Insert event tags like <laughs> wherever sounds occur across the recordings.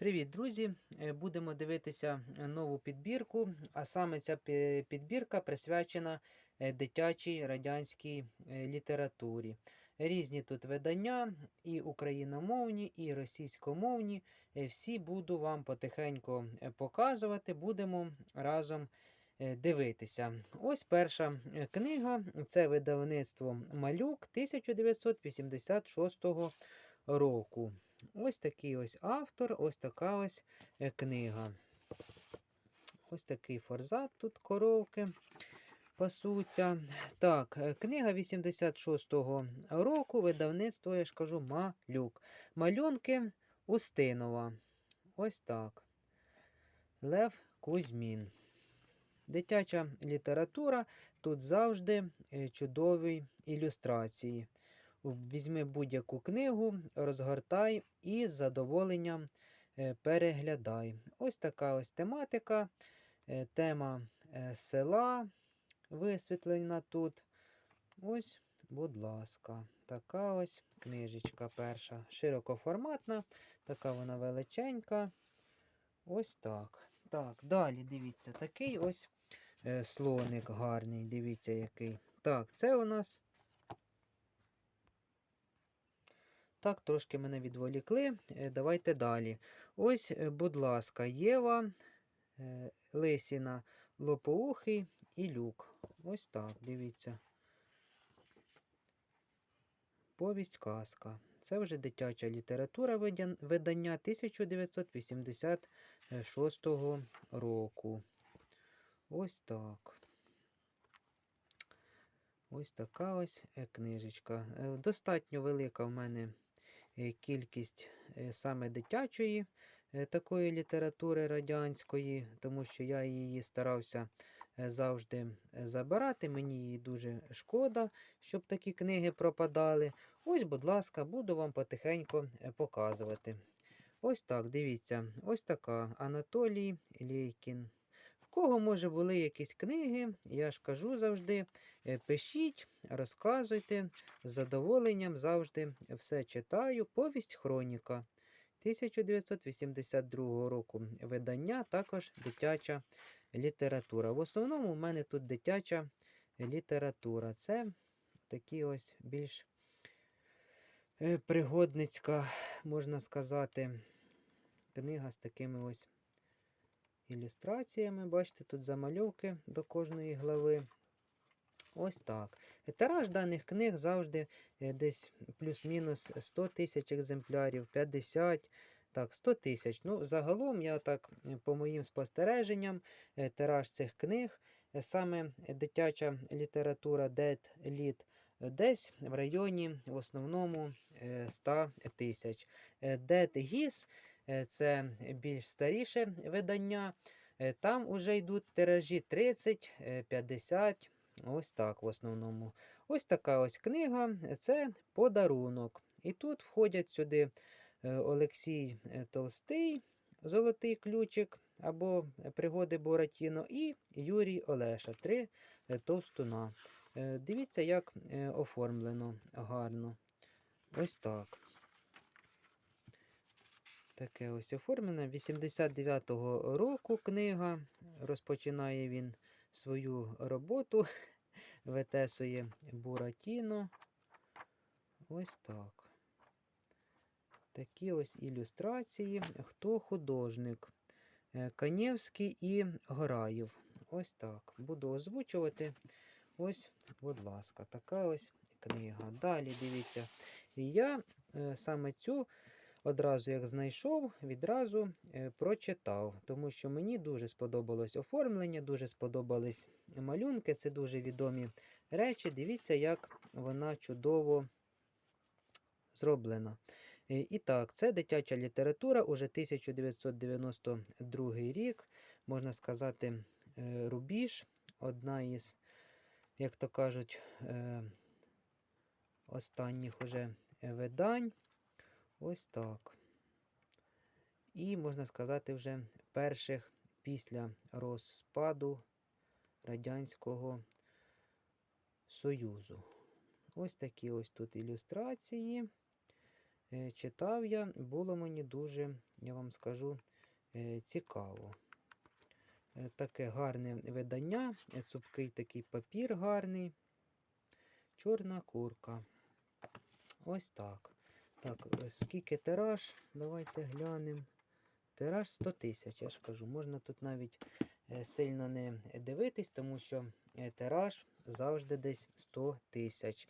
Привіт, друзі! Е, Будемо дивитися е, нову підбірку, а саме ця підбірка присвячена е, дитячій радянській літературі. Різні тут видання, і україномовні, і російськомовні. Всі буду вам потихеньку показувати, будемо разом дивитися. Ось перша книга це видавництво Малюк 1986 року. Ось такий ось автор, ось така ось е, книга. Ось такий форзат тут коровки пасуться. Так, е, книга 86-го року, видавництво, я ж кажу, Малюк. Малюнки Устинова. Ось так. Лев Кузьмін. Дитяча література. Тут завжди е, чудові ілюстрації. Візьми будь-яку книгу, розгортай і з задоволенням е, переглядай. Ось така ось тематика. е, Тема е, села висвітлена тут. Ось, будь ласка, така ось книжечка перша. Широкоформатна, така вона величенька. Ось так. Так, далі дивіться, такий ось слоник гарний. Дивіться, який. Так, це у нас. Так, трошки мене відволікли. Е, Давайте далі. Ось, е, будь ласка, Єва, е, Лисіна, Лопоухий і Люк. Ось так, дивіться. Повість казка. Це вже дитяча література видання 1986 року. Ось так. Ось така ось книжечка. Достатньо велика в мене кількість е, саме дитячої е, такої літератури радянської, тому що я її старався е, завжди е, забирати. Мені її дуже шкода, щоб такі книги пропадали. Ось, будь ласка, буду вам потихеньку е, показувати. Ось так, дивіться, ось така Анатолій Лейкін. Кого, може, були якісь книги, я ж кажу завжди, е, пишіть, розказуйте. З задоволенням завжди все читаю. Повість Хроніка 1982 року видання, також дитяча література. В основному в мене тут дитяча література. Це такі ось більш е, пригодницька, можна сказати, книга з такими ось ілюстраціями. Бачите, тут замальовки до кожної глави. Ось так. Тираж даних книг завжди е, десь плюс-мінус 100 тисяч екземплярів, 50, так, 100 тисяч. Ну, загалом, я так, е, по моїм спостереженням, тираж цих книг, е, саме дитяча література Lit, е, десь в районі в основному е, 100 тисяч. Dead Гіс це більш старіше видання. е, Там уже йдуть тиражі 30, е, 50. Ось так в основному. Ось така ось книга це подарунок. І тут входять сюди е, Олексій е, Толстий, Золотий ключик або Пригоди Буратіно, і Юрій Олеша. Три е, товстуна. Е, Дивіться, як е, оформлено гарно. Ось так. Таке ось оформлено. 89-го року книга. Розпочинає він свою роботу. <laughs> Ветесує Буратіно. Ось так. Такі ось ілюстрації. Хто художник? Е, Канєвський і Гораєв. Ось так. Буду озвучувати. Ось, будь ласка, така ось книга. Далі дивіться. І я е, саме цю одразу як знайшов, відразу е, прочитав, тому що мені дуже сподобалось оформлення, дуже сподобались малюнки. Це дуже відомі речі. Дивіться, як вона чудово зроблена. Е, І так, це дитяча література, уже 1992 рік, можна сказати, е, рубіж, одна із, як то кажуть, останніх уже видань. Ось так. І, можна сказати, вже перших після розпаду Радянського Союзу. Ось такі ось тут ілюстрації. е, читав я, було мені дуже, я вам скажу, е, цікаво. Е, Таке гарне видання, цупкий такий папір гарний. Чорна курка. Ось так. Так, е, скільки тираж? Давайте глянемо. Тираж 100 тисяч, я ж кажу, можна тут навіть е, сильно не дивитись, тому що е, тираж завжди десь 100 тисяч.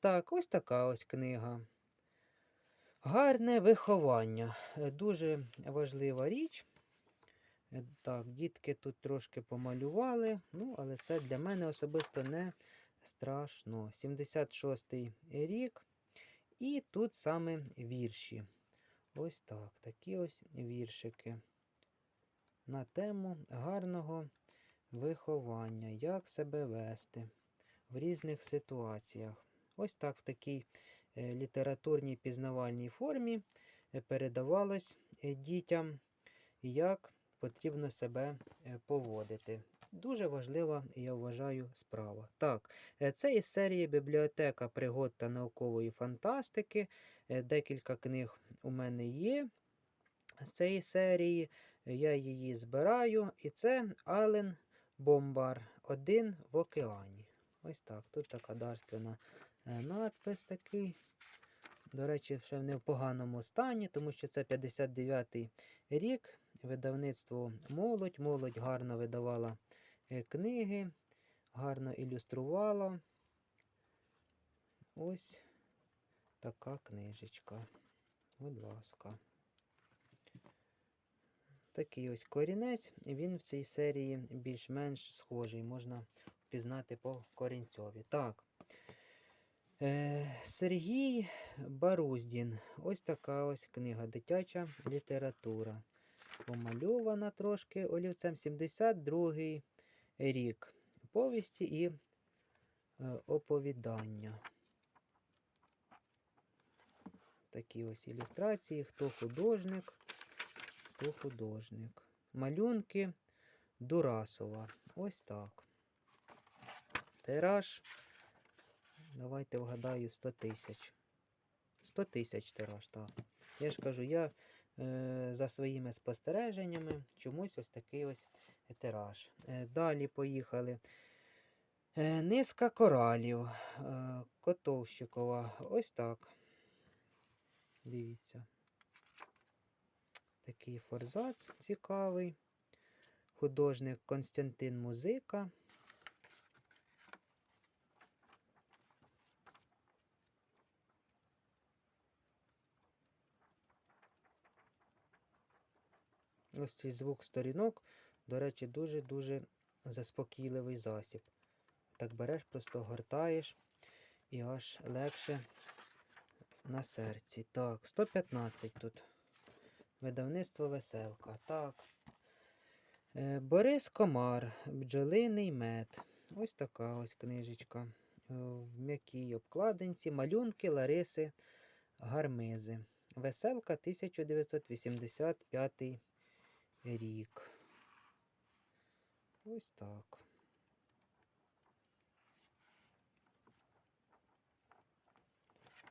Так, ось така ось книга. Гарне виховання. Дуже важлива річ. Так, дітки тут трошки помалювали, ну, але це для мене особисто не страшно. 76-й рік. І тут саме вірші. Ось так, такі ось віршики. На тему гарного виховання, як себе вести в різних ситуаціях. Ось так в такій е, літературній пізнавальній формі е, передавалось е, дітям, як потрібно себе поводити. Дуже важлива, я вважаю, справа. Так, е, це із серії Бібліотека пригод та наукової фантастики. Е, Декілька книг у мене є з цієї серії. Я її збираю. І це Ален Бомбар Один в океані. Ось так. Тут така дарственна е, надпис такий. До речі, ще не в поганому стані, тому що це 59-й рік. Видавництво молодь. Молодь гарно видавала книги, гарно ілюструвала. Ось така книжечка. Будь ласка. Такий ось корінець, він в цій серії більш-менш схожий, можна впізнати по корінцьові. Так. Е, Сергій Баруздін. Ось така ось книга Дитяча література. Помальована трошки олівцем 72-й рік. Повісті і е, оповідання. Такі ось ілюстрації. Хто художник, хто художник. Малюнки Дурасова. Ось так. Тираж. Давайте вгадаю 100 тисяч. 100 тисяч тираж, так. Я ж кажу, я за своїми спостереженнями чомусь ось такий ось тираж. Е, далі поїхали. Е, низка коралів. Е, Котовщикова. Ось так. Дивіться. Такий форзац цікавий. Художник Константин Музика. Ось цей звук сторінок, до речі, дуже-дуже заспокійливий засіб. Так береш, просто гортаєш і аж легше на серці. Так, 115 тут. Видавництво веселка. Так. Е, Борис Комар, бджолиний мед. Ось така ось книжечка. Е, В м'якій обкладинці, малюнки Лариси Гармизи. Веселка 1985 рік. Ось так.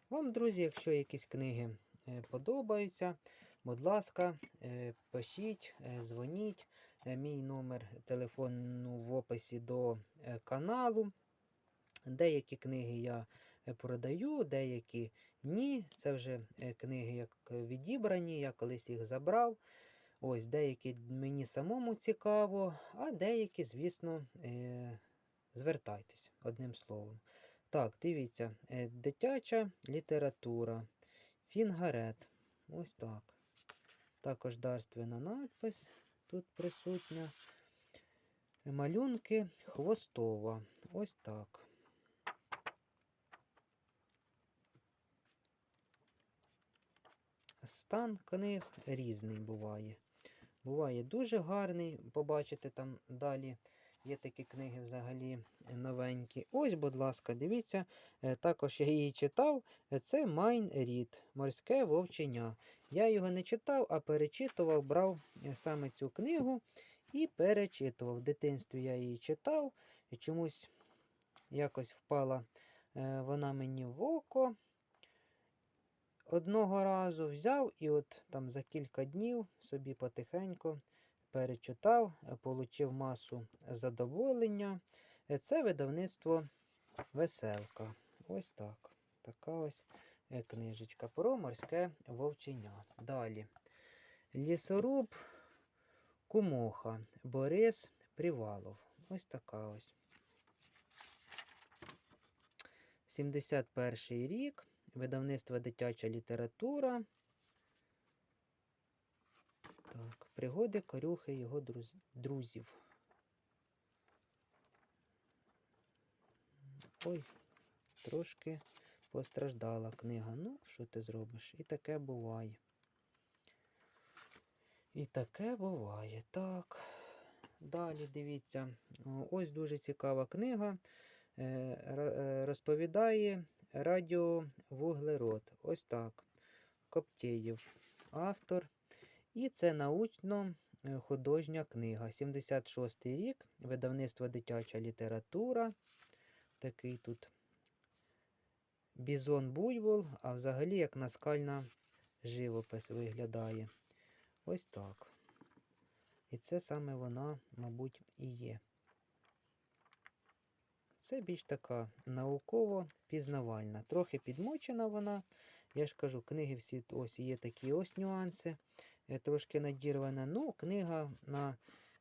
Вам, друзі, якщо якісь книги е, подобаються, будь ласка, е, пишіть, е, дзвоніть. Мій номер телефону в описі до каналу. Деякі книги я продаю, деякі ні. Це вже книги як відібрані, я колись їх забрав. Ось деякі мені самому цікаво, а деякі, звісно, е, звертайтесь одним словом. Так, дивіться, е, дитяча література. Фінгарет. Ось так. Також дарственна надпис тут присутня. Малюнки Хвостова. Ось так. Стан книг різний буває. Буває дуже гарний, побачите там далі. Є такі книги взагалі новенькі. Ось, будь ласка, дивіться, е, також я її читав. Е, Це Майн Рід, Морське вовченя. Я його не читав, а перечитував, брав е, саме цю книгу і перечитував. В дитинстві я її читав, і чомусь якось впала вона мені в око. Одного разу взяв і от там за кілька днів собі потихеньку перечитав, е, получив масу задоволення. Е, Це видавництво Веселка. Ось так. Така ось е, книжечка про морське вовчення. Далі. Лісоруб Кумоха Борис Привалов. Ось така ось. 71 рік. Видавництво дитяча література. Так, пригоди корюхи його друз- друзів. Ой, трошки постраждала книга. Ну, що ти зробиш? І таке буває. І таке буває. Так. Далі дивіться. Ось дуже цікава книга. Е, е, Розповідає радіовуглерод. Ось так. Коптєєв. Автор. І це научно е, книга. 76 й рік. Видавництво дитяча література. Такий тут бізон буйвол, а взагалі як наскальна живопис виглядає. Ось так. І це саме вона, мабуть, і є. Це більш така науково пізнавальна. Трохи підмочена вона. Я ж кажу, книги всі ось є такі ось нюанси. е, Трошки надірвана. Ну, книга на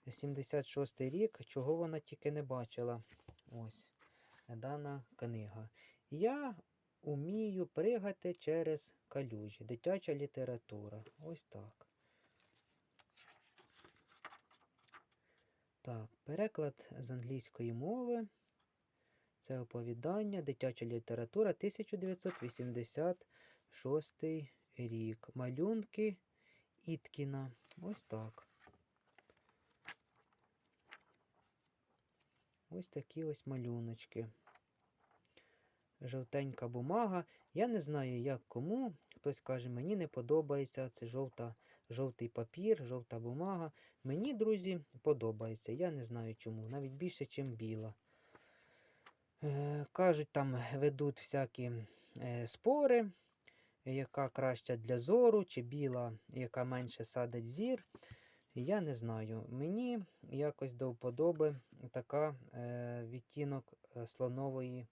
76 рік, чого вона тільки не бачила. Ось дана книга. Я умію пригати через калюжі. Дитяча література. Ось так. Так, переклад з англійської мови. Це оповідання, дитяча література 1986 рік. Малюнки Іткіна. Ось так. Ось такі ось малюночки. Жовтенька бумага. Я не знаю, як кому. Хтось каже, мені не подобається. Це жовта, жовтий папір, жовта бумага. Мені, друзі, подобається. Я не знаю чому. Навіть більше, ніж біла. Е, кажуть, там ведуть всякі е, спори, яка краща для зору, чи біла, яка менше садить зір. Я не знаю. Мені якось до вподоби така е, відтінок слонової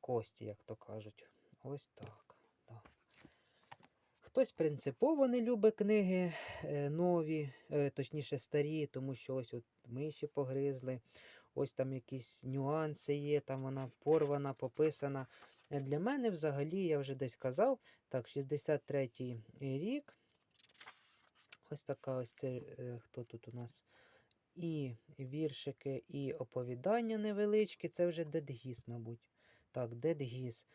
кості, як то кажуть. Ось так. Хтось принципово не любить книги нові, точніше старі, тому що ось от миші погризли, ось там якісь нюанси є, там вона порвана, пописана. Е, Для мене взагалі, я вже десь казав, так, 63-й рік. Ось така ось це, е, хто тут у нас? І віршики, і оповідання невеличкі. Це вже Дедгіс, мабуть. Так, Дедгіс.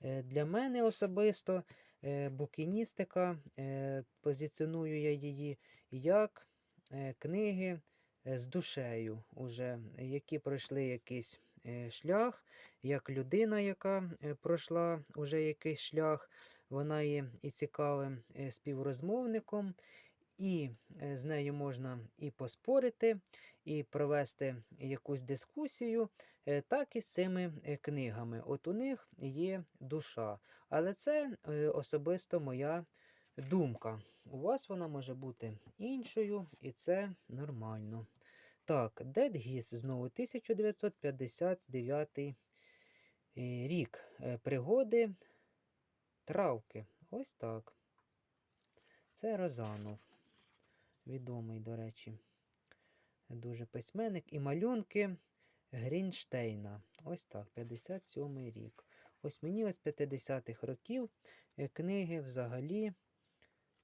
Е, Для мене особисто букіністика, позиціоную я її як книги з душею, уже, які пройшли якийсь е, шлях, як людина, яка е, пройшла уже якийсь шлях, вона є і цікавим е, співрозмовником, і е, з нею можна і поспорити, і провести якусь дискусію, е, так і з цими е, книгами. От у них є душа. Але це е, особисто моя думка. У вас вона може бути іншою, і це нормально. Так, Дед Гіс знову 1959 е, рік. Е, Пригоди травки. Ось так. Це Розанов. Відомий, до речі, дуже письменник. І малюнки Грінштейна. Ось так, 57 рік. Ось мені ось 50-х років е, книги взагалі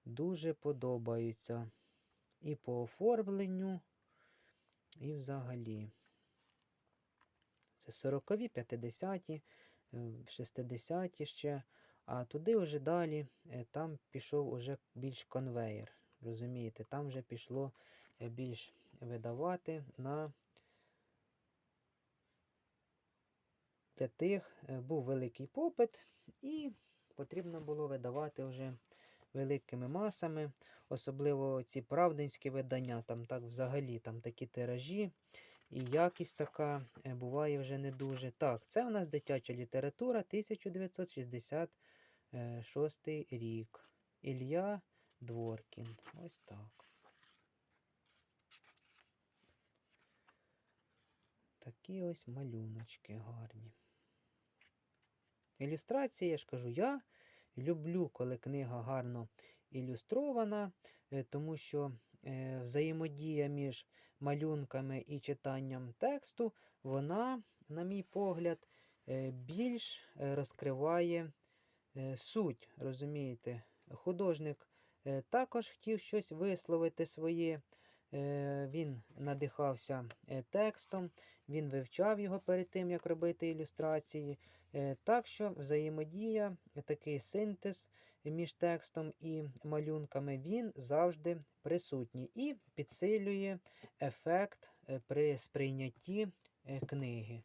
дуже подобаються. І по оформленню, і взагалі. Це 40-ві, 50-ті, е, 60-ті ще. А туди вже далі, е, там пішов уже більш конвейер. Розумієте, там вже пішло е, більш видавати на для тих е, був великий попит, і потрібно було видавати вже великими масами, особливо ці правдинські видання, там так взагалі там такі тиражі, і якість така е, буває вже не дуже. Так, це у нас дитяча література 1960 шостий рік. Ілля Дворкін. Ось так. Такі ось малюночки гарні. Ілюстрації, я ж кажу, я люблю, коли книга гарно ілюстрована, е, тому що е, взаємодія між малюнками і читанням тексту, вона, на мій погляд, е, більш розкриває суть. Розумієте? Художник також хотів щось висловити своє. Він надихався текстом, він вивчав його перед тим, як робити ілюстрації. Е, Так що взаємодія, такий синтез між текстом і малюнками, він завжди присутній і підсилює ефект е, при сприйнятті е, книги.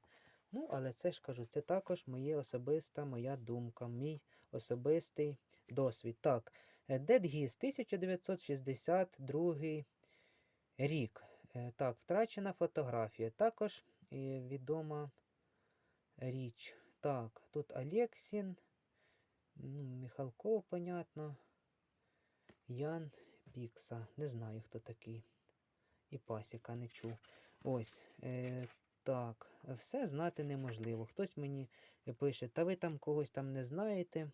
Ну, але це ж кажу, це також моє особиста моя думка, мій особистий досвід. Так, Дедгіз, 1962 рік. Е, Так, втрачена фотографія. Також е, відома річ. Так, тут Алексін, ну, Михалков, понятно. Ян Пікса. Не знаю, хто такий. І пасіка не чув. Ось. Е, так, все знати неможливо. Хтось мені пише, та ви там когось там не знаєте.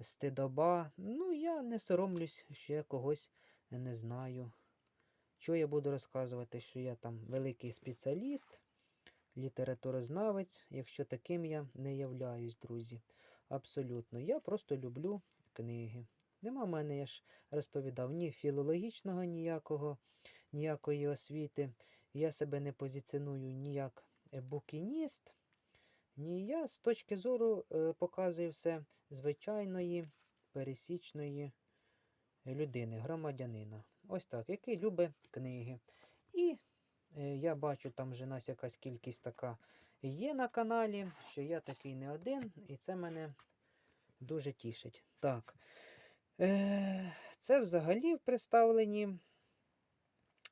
Стидоба. Ну, я не соромлюсь, що я когось не знаю. Що я буду розказувати, що я там великий спеціаліст, літературознавець, якщо таким я не являюсь, друзі. Абсолютно. Я просто люблю книги. Нема в мене, я ж розповідав, ні філологічного ніякого, ніякої освіти. Я себе не позиціоную ні як е, букініст, ні я з точки зору е, показую все звичайної, пересічної людини, громадянина. Ось так, який любить книги. І е, я бачу, там вже нас якась кількість така є на каналі, що я такий не один, і це мене дуже тішить. Так. Е, це взагалі в представленні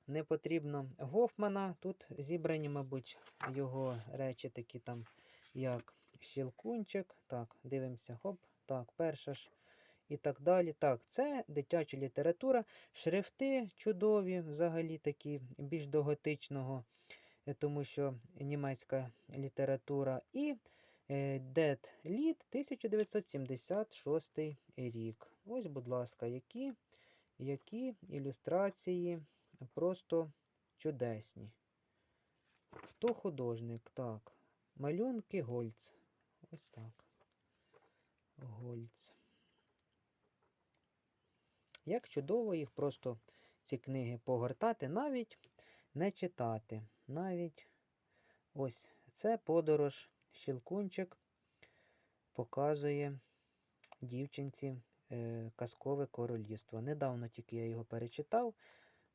не потрібно Гофмана. Тут зібрані, мабуть, його речі такі там, як Щелкунчик. Так, дивимося, хоп. Так, перша ж. І так далі. Так, це дитяча література. Шрифти чудові, взагалі такі, більш до готичного, е, тому що німецька література. І Dead Lead 1976 рік. Ось, будь ласка, які, які ілюстрації просто чудесні. Хто художник? Так. Малюнки Гольц. Ось так. Гольц. Як чудово їх просто ці книги погортати, навіть не читати. Навіть ось це подорож Щелкунчик показує дівчинці е, казкове королівство. Недавно тільки я його перечитав.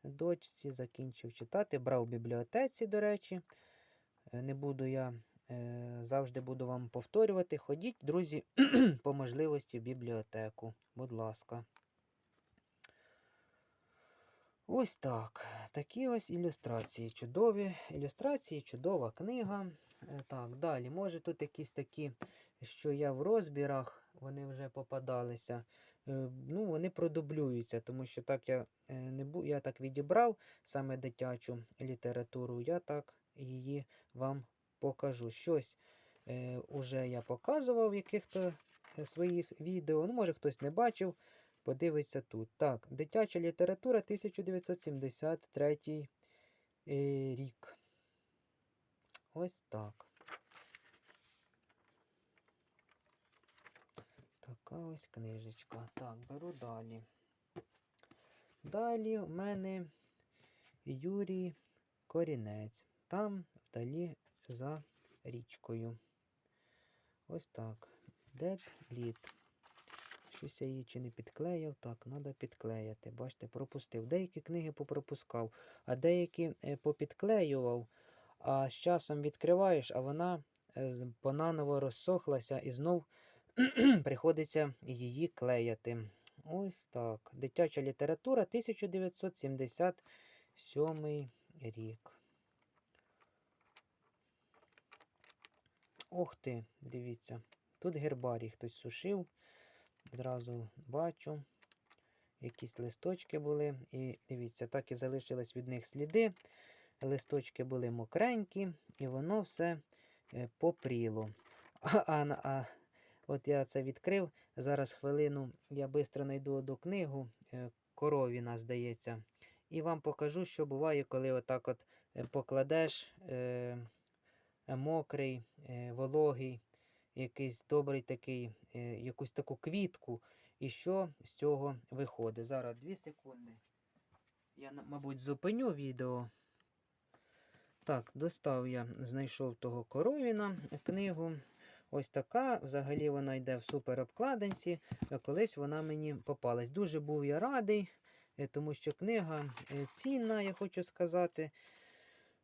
Дочці закінчив читати. Брав в бібліотеці, до речі. Е, Не буду я е, завжди буду вам повторювати. Ходіть, друзі, <clears throat> по можливості в бібліотеку. Будь ласка. Ось так. Такі ось ілюстрації. Чудові. Ілюстрації, чудова книга. Е, Так, далі. Може тут якісь такі, що я в розбірах, вони вже попадалися. Е, Ну, вони продублюються, тому що так я е, не бу... я так відібрав саме дитячу літературу, я так її вам покажу. Щось е, уже я показував в яких-то своїх відео. Ну, може, хтось не бачив. Подивиться тут. Так, дитяча література 1973 е, рік. Ось так. Така ось книжечка. Так, беру далі. Далі в мене Юрій Корінець. Там вдалі за річкою. Ось так. Dead Lead. Щось я її чи не підклеїв. Так, треба підклеяти. Бачите, пропустив. Деякі книги попропускав, а деякі е, попідклеював. А з часом відкриваєш, а вона е, понаново розсохлася і знов <clears throat> приходиться її клеяти. Ось так. Дитяча література 1977 рік. Ох ти, дивіться. Тут гербарій хтось сушив. Зразу бачу. Якісь листочки були. І дивіться, так і залишились від них сліди. Листочки були мокренькі, і воно все е, попріло. А, а, а от я це відкрив. Зараз хвилину я швидко знайду одну книгу. е, Коровіна, здається. І вам покажу, що буває, коли отак от е, покладеш е, мокрий, е, вологий, якийсь добрий такий, е, якусь таку квітку. І що з цього виходить? Зараз 2 секунди. Я, мабуть, зупиню відео. Так, достав я, знайшов того коровіна книгу. Ось така. Взагалі вона йде в супер обкладинці. Е, Колись вона мені попалась. Дуже був я радий, е, тому що книга цінна, я хочу сказати.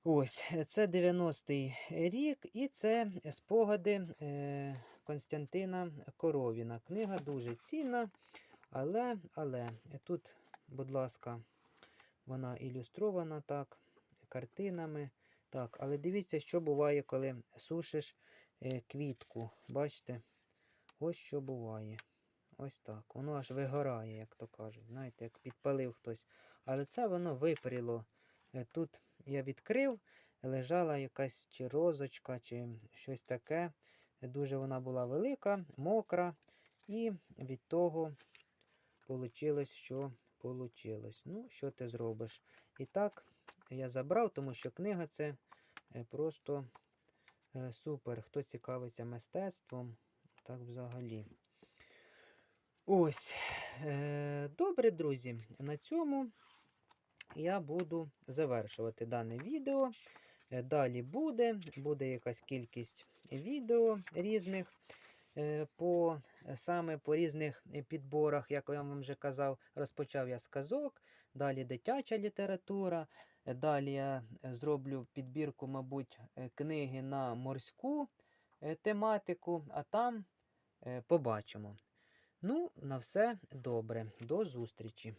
Ось, е, це 90-й рік, і це спогади е, Константина Коровіна. Книга дуже цінна, але, але е, тут, будь ласка, вона ілюстрована так, картинами. Так, але дивіться, що буває, коли сушиш е, квітку. Бачите? Ось що буває. Ось так. Воно аж вигорає, як то кажуть. Знаєте, як підпалив хтось. Але це воно випріло. Е, Тут я відкрив, лежала якась чи розочка, чи щось таке. Дуже вона була велика, мокра. І від того вийшло, що вийшло. Ну, що ти зробиш? І так, я забрав, тому що книга це е, просто е, супер. Хто цікавиться мистецтвом, так взагалі. Ось. Е, Добре, друзі. На цьому я буду завершувати дане відео. Е, Далі буде, буде якась кількість відео різних. е, По, саме по різних підборах, як я вам вже казав, розпочав я з казок, далі дитяча література, далі я зроблю підбірку, мабуть, е, книги на морську тематику, а там побачимо. Ну, на все добре. До зустрічі!